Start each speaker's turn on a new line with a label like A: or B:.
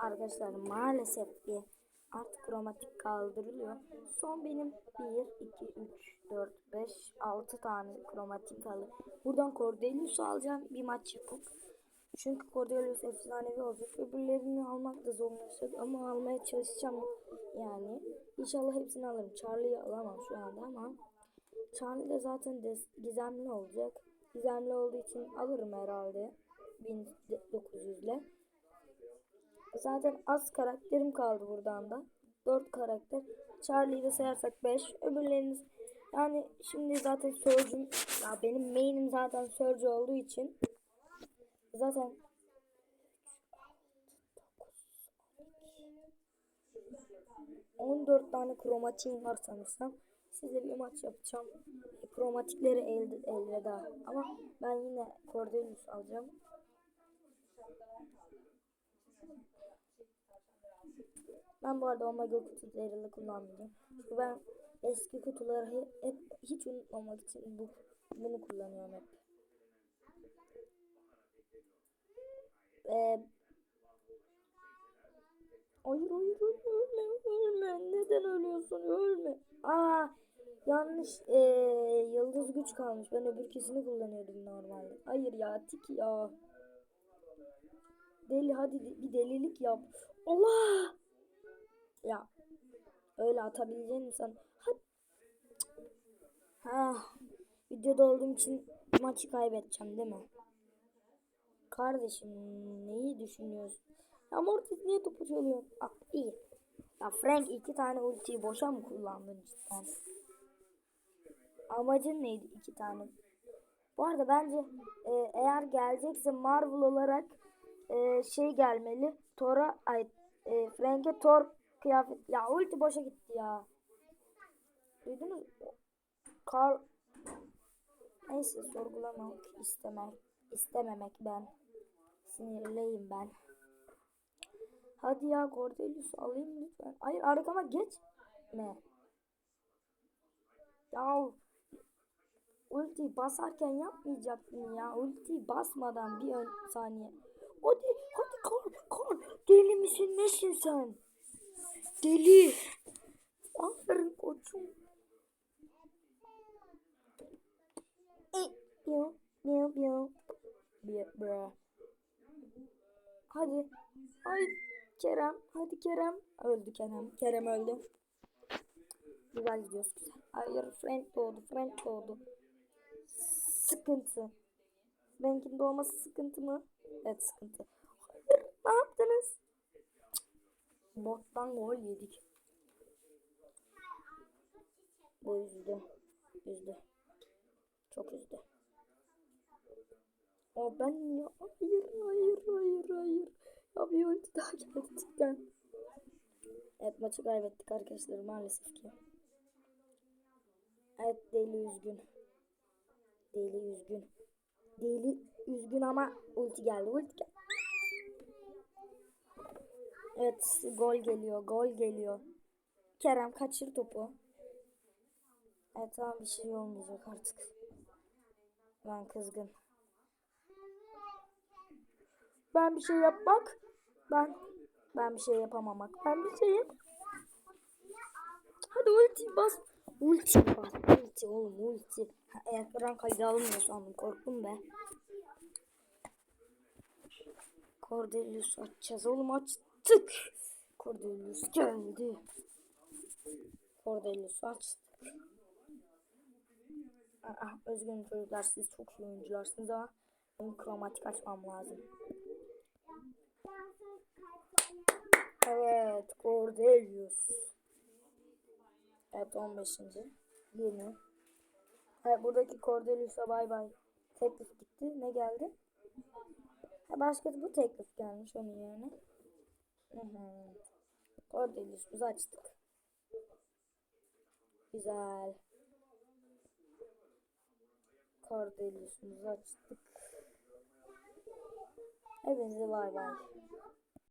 A: Arkadaşlar maalesef ki artık kromatik kaldırılıyor. Son benim 1, 2, 3, 4, 5, 6 tane kromatik kaldı. Buradan Cordelius'u alacağım bir maç yapıp. Çünkü Cordelius efsanevi olacak. Öbürlerini almak da zorlaşacak ama almaya çalışacağım yani. İnşallah hepsini alırım. Charlie'yi alamam şu anda ama Charlie de zaten gizemli olacak. Gizemli olduğu için alırım herhalde. 1900 ile. Zaten az karakterim kaldı buradan da. 4 karakter. Charlie'yi de sayarsak 5. Öbürleriniz yani şimdi zaten Surge'üm ya benim main'im zaten Surge olduğu için zaten 14 tane kromatiğim var sanırsam. Sizle bir maç yapacağım. Kromatikleri elde, elveda. Ama ben yine Cordelius alacağım. Ben bu arada Omega kutularını kullanmayacağım. Çünkü ben eski kutuları hep, hiç unutmamak için bu bunu kullanıyorum hep. Ee, hayır hayır ölme ölme neden ölüyorsun ölme. Aa yanlış ee, yıldız güç kalmış. Ben öbür kesini kullanıyordum normalde. Hayır ya tik ya. Deli hadi bir delilik yap. Allah! Ya öyle atabileceğin insan. Hadi. Ha, videoda olduğum için maçı kaybedeceğim değil mi? Kardeşim neyi düşünüyorsun? Ya Mortis niye topu çalıyor? Ah iyi. Ya Frank iki tane ultiyi boşa mı kullandın cidden? Amacın neydi iki tane? Bu arada bence e, eğer gelecekse Marvel olarak e, şey gelmeli. Thor'a ay e, Frank'e Thor kıyafet. Ya ulti boşa gitti ya. Duydunuz mu? Carl Neyse sorgulamak istemek istememek ben. Sinirliyim ben. Hadi ya Cordelius alayım lütfen. Hayır arkama geçme. Ya ulti basarken yapmayacaktın ya. Ulti basmadan bir ön saniye. Hadi hadi kor kor. Deli misin nesin sen? Deli. Aferin koçum. Biu biu biu. Biu bra. Hadi. Ay Kerem. Hadi Kerem. Öldü Kerem. Kerem öldü. Güzel gidiyoruz güzel. Hayır Frank doğdu. Frank doğdu. Sıkıntı. Frank'in doğması sıkıntı mı? Evet sıkıntı. Hayır ne yaptınız? Cık. Bottan gol yedik. Bu üzdü. Üzdü. Çok üzdü. Aa ben ya hayır hayır hayır hayır. Ya bir ulti daha geldi cidden. Evet maçı kaybettik arkadaşlar maalesef ki. Evet deli üzgün. Deli üzgün. Deli üzgün ama ulti geldi ulti geldi. Evet gol geliyor gol geliyor. Kerem kaçır topu. Evet tamam bir şey olmayacak artık. Ben kızgın. Ben bir şey yapmak. Ben ben bir şey yapamamak. Ben bir şey yap. Hadi ulti bas. Ulti bas. Ulti oğlum ulti. Ha, ekran kaydı almıyor sandım. Korktum be. Cordelius açacağız oğlum açtık. Cordelius geldi. Cordelius açtık. Aa, özgün çocuklar siz çok iyi oyuncularsınız ama benim kromatik açmam lazım. Evet Cordelius. Evet 15. Yeni. Evet buradaki Cordelius'a bay bay. Teklif gitti. Ne geldi? Ha, başka bu teklif gelmiş onun yerine. Cordelius'umuzu açtık. Güzel. Cordelius'umuzu açtık. Hepinize bay bay.